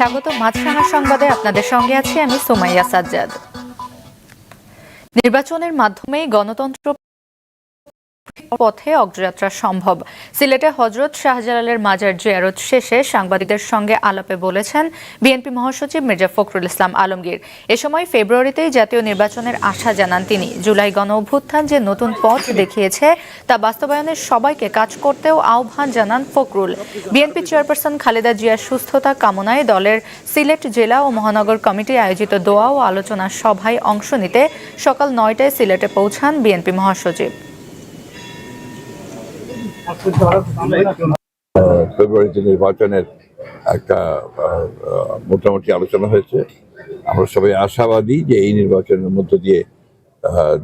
স্বাগত মাছরাঙা সংবাদে আপনাদের সঙ্গে আছি আমি সোমাইয়া সাজ্জাদ। নির্বাচনের মাধ্যমেই গণতন্ত্র পথে অগ্রযাত্রা সম্ভব। সিলেটে হজরত শাহজালালের মাজার জিয়ারত শেষে সাংবাদিকদের সঙ্গে আলাপে বলেছেন, বিএনপি মহাসচিব মির্জা ফখরুল ইসলাম আলমগীর। এ সময় ফেব্রুয়ারিতেই জাতীয় নির্বাচনের আশা জানান তিনি। জুলাই গণ অভ্যুত্থান যে নতুন পথ দেখিয়েছে, তা বাস্তবায়নের সবাইকে কাজ করতেও আহ্বান জানান ফখরুল। বিএনপি চেয়ারপারসন খালেদা জিয়ার সুস্থতা কামনায় দলের সিলেট জেলা ও মহানগর কমিটি আয়োজিত দোয়া ও আলোচনা সভায় অংশ নিতে সকাল নয়টায় সিলেটে পৌঁছান বিএনপি মহাসচিব। ফেব্রুয়ারিতে নির্বাচনের একটা মোটামুটি আলোচনা হয়েছে। আমরা সবাই আশাবাদী যে এই নির্বাচনের মধ্য দিয়ে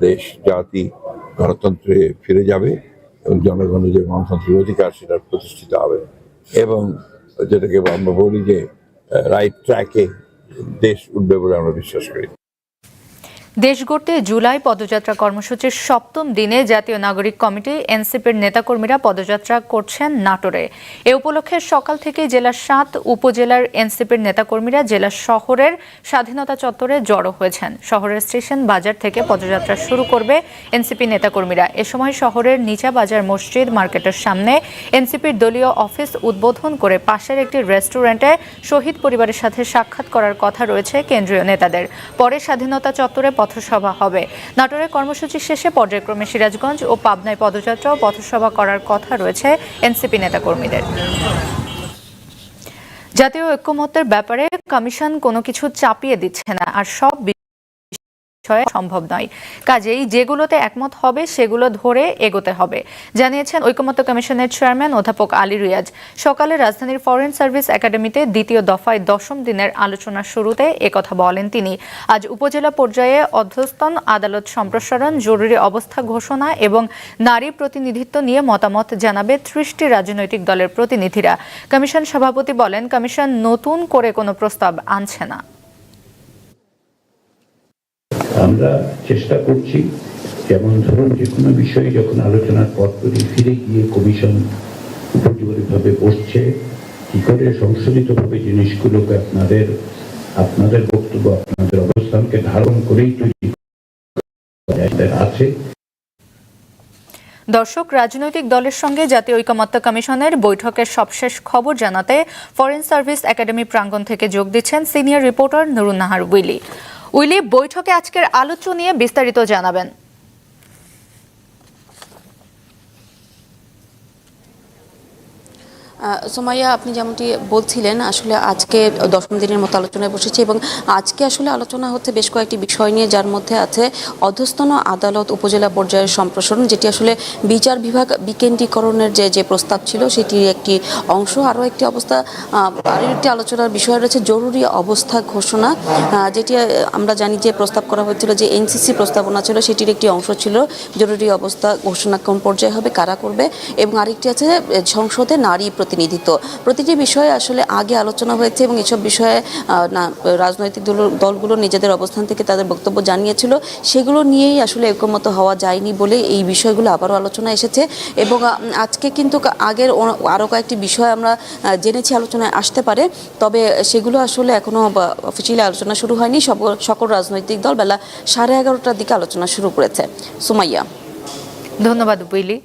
দেশ, জাতি, গণতন্ত্রে ফিরে যাবে এবং জনগণের যে গণতন্ত্রের অধিকার সেটা প্রতিষ্ঠিত হবে। এবং যেটাকে আমরা বলি যে রাইট ট্র্যাকে দেশ উঠবে বলে আমরা বিশ্বাস করি। দেশ গড়তে জুলাই পদযাত্রা কর্মসূচির সপ্তম দিনে জাতীয় নাগরিক কমিটি এনসিপির নেতাকর্মীরা পদযাত্রা করছেন নাটোরে। এ উপলক্ষে সকাল থেকে জেলার সাত উপজেলার এনসিপির নেতাকর্মীরা জেলা শহরের স্বাধীনতা চত্বরে জড়ো হয়েছেন। শহরের স্টেশন বাজার থেকে পদযাত্রা শুরু করবে এনসিপি নেতাকর্মীরা। এ সময় শহরের নিচা বাজার মসজিদ মার্কেটের সামনে এনসিপির দলীয় অফিস উদ্বোধন করে পাশের একটি রেস্টুরেন্টে শহীদ পরিবারের সাথে সাক্ষাৎ করার কথা রয়েছে কেন্দ্রীয় নেতাদের। পরে স্বাধীনতা চত্বরে পথসভা হবে। নাটোরের কর্মসূচি শেষে পর্যায়ক্রমে সিরাজগঞ্জ ও পাবনায় পদযাত্রা ও পথসভা করার কথা রয়েছে এনসিপি নেতাকর্মীদের। জাতীয় ঐক্যমত্যের ব্যাপারে কমিশন কোনো কিছু চাপিয়ে দিচ্ছে না, আর সব বিষয়ে সম্ভব নয়। কাজেই যেগুলোতে একমত হবে, সেগুলো ধরে এগোতে হবে। জানিয়েছেন ঐকমত্য কমিশনের চেয়ারম্যান অধ্যাপক আলী রিয়াজ। সকালে রাজধানীর ফরেন সার্ভিস একাডেমিতে দ্বিতীয় দফায় দশম দিনের আলোচনা শুরুতে একথা বলেন তিনি। আজ উপজেলা পর্যায়ে অধ্যস্তন আদালত সম্প্রসারণ, জরুরি অবস্থা ঘোষণা এবং নারী প্রতিনিধিত্ব নিয়ে মতামত জানাবে ত্রিশটি রাজনৈতিক দলের প্রতিনিধিরা। কমিশন সভাপতি বলেন, কমিশন নতুন করে কোনো প্রস্তাব আনছে না। আমরা চেষ্টা করছি, যেমন ধরুন যে কোনো বিষয়ে যখন আলোচনার পর পরই ফিরে গিয়ে কমিশন উপযোগীভাবে বসছে, কি করে সংশোধিতভাবে জিনিসগুলোকে আপনাদের আপনাদের বক্তব্য, আপনাদের অবস্থানকে ধারণ করেই তৈরি আছে। দর্শক, রাজনৈতিক দলের সঙ্গে জাতীয় ঐকমত্য কমিশনের বৈঠকের সবশেষ খবর জানাতে ফরেন সার্ভিস একাডেমি প্রাঙ্গণ থেকে যোগ দিচ্ছেন senior reporter Nurun Nahar Willy. Willy, বৈঠকে আজকের আলোচ্য নিয়ে বিস্তারিত জানাবেন। সোমাইয়া আপনি যেমনটি বলছিলেন, আসলে আজকে দশম দিনের মতো আলোচনায় বসেছে এবং আজকে আসলে আলোচনা হচ্ছে বেশ কয়েকটি বিষয় নিয়ে, যার মধ্যে আছে অধস্তন আদালত উপজেলা পর্যায়ের সম্প্রসারণ, যেটি আসলে বিচার বিভাগ বিকেন্দ্রীকরণের যে যে প্রস্তাব ছিল, সেটির একটি অংশ। আরও একটি অবস্থা আরও একটি আলোচনার বিষয় রয়েছে, জরুরি অবস্থা ঘোষণা যেটি আমরা জানি যে প্রস্তাব করা হয়েছিল যে এনসিসি প্রস্তাবনা ছিল, সেটির একটি অংশ ছিল, জরুরি অবস্থা ঘোষণা কোন পর্যায়ে হবে, কারা করবে, এবং আরেকটি আছে সংসদে নারী প্রতিনিধিত্ব। প্রতিটি বিষয়ে আসলে আগে আলোচনা হয়েছে এবং এসব বিষয়ে না, রাজনৈতিক দল, দলগুলো নিজেদের অবস্থান থেকে তাদের বক্তব্য জানিয়েছিল। সেগুলো নিয়েই আসলে ঐক্যমত হওয়া যায়নি বলে এই বিষয়গুলো আবারও আলোচনা এসেছে। এবং আজকে কিন্তু আগের আরও কয়েকটি বিষয় আমরা জেনেছি, আলোচনায় আসতে পারে। তবে সেগুলো আসলে এখনও অফিসিয়ালি আলোচনা শুরু হয়নি। সকল রাজনৈতিক দল বেলা সাড়ে এগারোটার দিকে আলোচনা শুরু করেছে। সুমাইয়া। ধন্যবাদ, উইলি।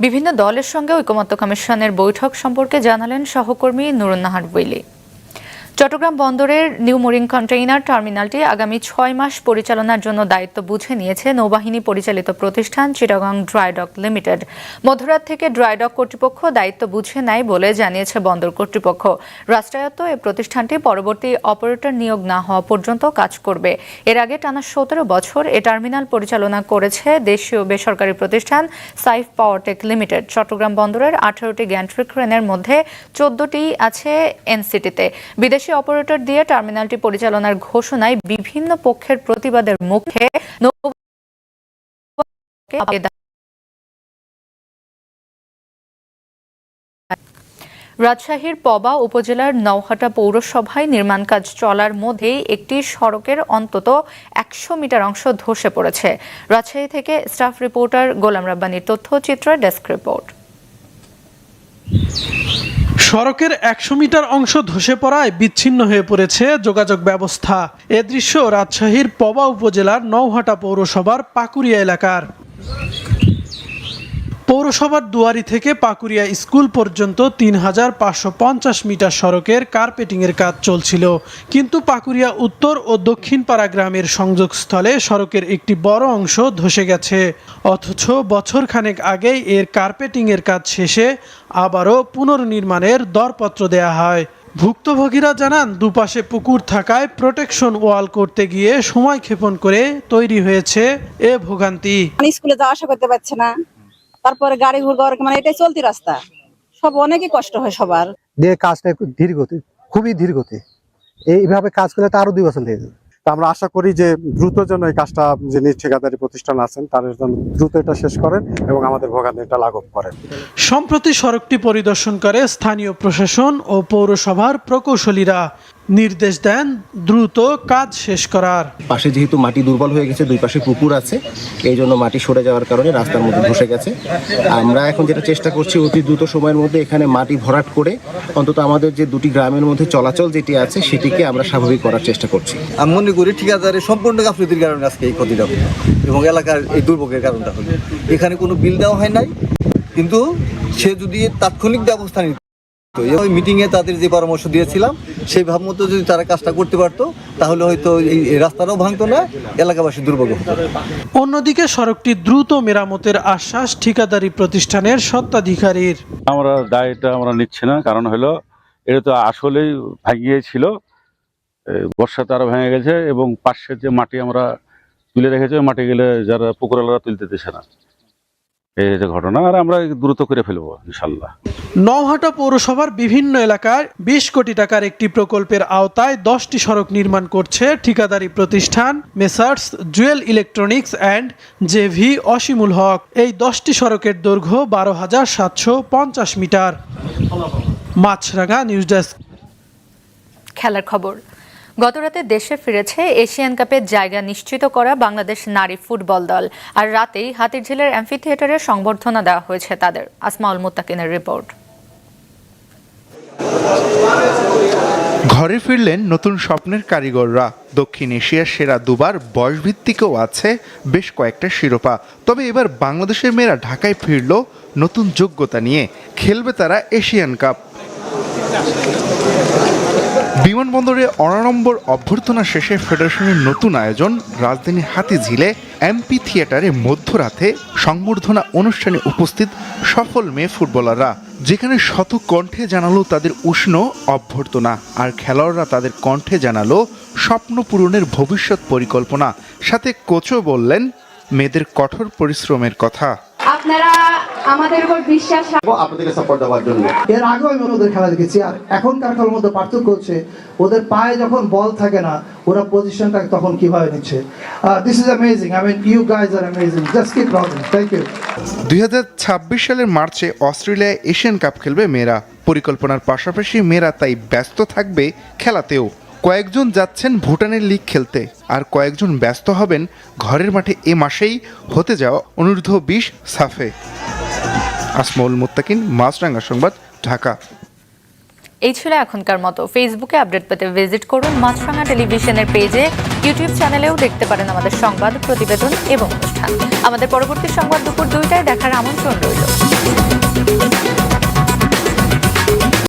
বিভিন্ন দলের সঙ্গে ঐকমত্য কমিশনের বৈঠক সম্পর্কে জানালেন সহকর্মী নুরুন্নাহার বৈলি। চট্টগ্রাম বন্দরের নিউ মোরিং কন্টেইনার টার্মিনালটি আগামী ছয় মাস পরিচালনার জন্য দায়িত্ব বুঝে নিয়েছে নৌবাহিনী পরিচালিত প্রতিষ্ঠান চিটাগং ড্রাইডক লিমিটেড। মধ্যরাত থেকে ড্রাইডক কর্তৃপক্ষ দায়িত্ব বুঝে নেয় বলে জানিয়েছে বন্দর কর্তৃপক্ষ। রাষ্ট্রায়ত্ত এই প্রতিষ্ঠানটি পরবর্তী অপারেটর নিয়োগ না হওয়া পর্যন্ত কাজ করবে। এর আগে টানা সতেরো বছর এ টার্মিনাল পরিচালনা করেছে দেশীয় বেসরকারি প্রতিষ্ঠান সাইফ পাওয়ারটেক লিমিটেড। চট্টগ্রাম বন্দরের আঠারোটি গ্যান্ট্রি ক্রেনের মধ্যে চোদ্দটি আছে এনসিটিতে। বিদেশি অপারেটর দিয়ে টার্মিনালটি পরিচালনার ঘোষণায় বিভিন্ন পক্ষের প্রতিবাদের মুখে রাজশাহীর পবা উপজেলার নওহাটা পৌরসভায় নির্মাণ কাজ চলার মধ্যেই একটি সড়কের অন্তত একশো মিটার অংশ ধসে পড়েছে। রাজশাহী থেকে স্টাফ রিপোর্টার গোলাম রাব্বানির তথ্যচিত্র ডেস্ক রিপোর্ট। সড়কের একশো মিটার অংশ ধসে পড়ায় বিচ্ছিন্ন হয়ে পড়েছে যোগাযোগ ব্যবস্থা। এ দৃশ্য রাজশাহীর পবা উপজেলার নৌহাটা পৌরসভার পাকুরিয়া এলাকার। পৌরসভার দুয়ারি থেকে পাকুরিয়া স্কুল পর্যন্ত তিন হাজার পাঁচশো পঞ্চাশ মিটার সড়কের কার্পেটিংয়ের কাজ চলছিল। কিন্তু পাকুরিয়া উত্তর ও দক্ষিণ পাড়া গ্রামের সংযোগস্থলে সড়কের একটি বড় অংশ ধসে গেছে। অথচ বছর খানেক আগেই এর কার্পেটিংয়ের কাজ শেষে আবারও পুনর্নির্মাণের দরপত্র দেয়া হয়। ভুক্তভোগীরা জানান, দুপাশে পুকুর থাকায় প্রোটেকশন ওয়াল করতে গিয়ে সময় ক্ষেপণ করে তৈরি হয়েছে এ ভোগান্তি। স্কুলে যাওয়া আসা করতে পারছে না। তারপরে গাড়ি ঘুর ঘর মানে এটাই চলতি রাস্তা। সব অনেকই কষ্ট হয় সবার। দিয়ে কাজটা ধীর গতি খুবই ধীর গতি। এইভাবে কাজ করলে তো আরও দুই বছর লেগে যাবে। আমরা আশা করি যে দ্রুত যেন এই কাজটা যিনি ঠিকাদারি প্রতিষ্ঠান আছেন তাদের জন্য দ্রুত এটা শেষ করেন এবং আমাদের ভোগান্তি এটা লাঘব করেন। সম্প্রতি সড়কটি পরিদর্শন করে স্থানীয় প্রশাসন ও পৌরসভার প্রকৌশলীরা নির্দেশ দেন দ্রুত কাজ শেষ করার। পাশে যেহেতু মাটি দুর্বল হয়ে গেছে দুই পাশে পুকুর আছে এই জন্য মাটি সরে যাওয়ার কারণে রাস্তার মধ্যে ধসে গেছে। আমরা এখন যেটা চেষ্টা করছি অতি দ্রুত সময়ের মধ্যে এখানে মাটি ভরাট করে অন্তত আমাদের যে দুটি গ্রামের মধ্যে চলাচল যেটি আছে সেটিকে আমরা স্বাভাবিক করার চেষ্টা করছি। আমি মনে করি ঠিকাদারের সম্পূর্ণ গাফলতির কারণে আজকে এই ক্ষতিটা হলো এবং এলাকার এই দুর্ভোগের কারণটা হলো। এখানে কোনো বিল দেওয়া হয় নাই কিন্তু সে যদি তাৎক্ষণিক ব্যবস্থা নিত ওই মিটিংয়ে তাদের যে পরামর্শ দিয়েছিলাম সেই ভাবমতো যদি তারা কাজটা করতে পারতো তাহলে হয়তো এই রাস্তাটাও ভাঙতো না এলাকাবাসী দুর্ভোগ হতো। অন্যদিকে সড়কটি দ্রুত মেরামতের আশ্বাস ঠিকাদারি প্রতিষ্ঠানের সত্ত্বাধিকারীর আমরা দায়টা আমরা নিচ্ছি না কারণ হলো এটা তো আসলেই ভাঙিয়েছিল বর্ষাতে আরও ভেঙে গেছে এবং পাশের যে মাটি আমরা তুলে রেখেছি ওই মাটি গেলে যারা পুকুরালারা তুলতে দিচ্ছে না। এই হচ্ছে ঘটনা আর আমরা দ্রুত করে ফেলব ইনশাল্লাহ নওহাটা পৌরসভার বিভিন্ন এলাকায় বিশ কোটি টাকার একটি প্রকল্পের আওতায় দশটি সড়ক নির্মাণ করছে ঠিকাদারি প্রতিষ্ঠান messrs Jewel electronics and JV Asimul Haq. এই দশটি সড়কের দৈর্ঘ্য বারো হাজার সাতশো পঞ্চাশ মিটার। মাছরাঙা নিউজ ডেস্ক। খেলার খবর। গতরাতে দেশে ফিরেছে এশিয়ান কাপের জায়গা নিশ্চিত করা বাংলাদেশ নারী ফুটবল দল। আর রাতেই হাতিরঝিলের অ্যাম্ফি থিয়েটারে সংবর্ধনা দেওয়া হয়েছে তাদের। আসমাউল মুত্তাকিনের রিপোর্ট। ঘরে ফিরলেন নতুন স্বপ্নের কারিগররা। দক্ষিণ এশিয়ার সেরা দুবার বয়সভিত্তিকও আছে বেশ কয়েকটা শিরোপা। তবে এবার বাংলাদেশের মেয়েরা ঢাকায় ফিরল নতুন যোগ্যতা নিয়ে। খেলবে তারা এশিয়ান কাপ। বিমানবন্দরে অনাড়ম্বর অভ্যর্থনা শেষে ফেডারেশনের নতুন আয়োজন রাজধানীর হাতিঝিলে এমপি থিয়েটারে মধ্যরাতে সংবর্ধনা অনুষ্ঠানে উপস্থিত সফল মেয়ে ফুটবলাররা, যেখানে শত কণ্ঠে জানালো তাদের উষ্ণ অভ্যর্থনা, আর খেলোয়াড়রা তাদের কণ্ঠে জানালো স্বপ্ন পূরণের ভবিষ্যৎ পরিকল্পনা। সাথে কোচও বললেন, মেয়েদের কঠোর পরিশ্রমের কথা। আপনারা আমাদের উপর বিশ্বাস আপনাদেরকে সাপোর্ট দেওয়ার জন্য। এর আগেও আমি ওদের খেলা দেখেছি আর এখনকার খেলার মধ্যে পার্থক্য হচ্ছে ওদের পায়ে যখন বল থাকে না ওরা পজিশনটা তখন কীভাবে নিচ্ছে। This is amazing I mean you guys are amazing just keep thank you দুই সালের মার্চে অস্ট্রেলিয়ায় এশিয়ান কাপ খেলবে মেয়েরা। পরিকল্পনার পাশাপাশি মেয়েরা তাই ব্যস্ত থাকবে খেলাতেও। কয়েকজন যাচ্ছেন ভুটানের লিগ খেলতে আর কয়েকজন ব্যস্ত হবেন ঘরের মাঠে এ মাসেই হতে যাওয়া অনূর্ধ্ব বিশ সাফে। আসমউল মুত্তাকিন মাছরাঙ্গা সংবাদ, ঢাকা। এই ছিল এখনকার মতো। ফেসবুকে আপডেট পেতে ভিজিট করুন মাছরাঙা টেলিভিশনের পেজে ইউটিউব চ্যানেলেও দেখতে পারেন আমাদের সংবাদ, প্রতিবেদন এবং অনুষ্ঠান। আমাদের পরবর্তী সংবাদ দুপুর দুইটায় দেখার আমন্ত্রণ রইল।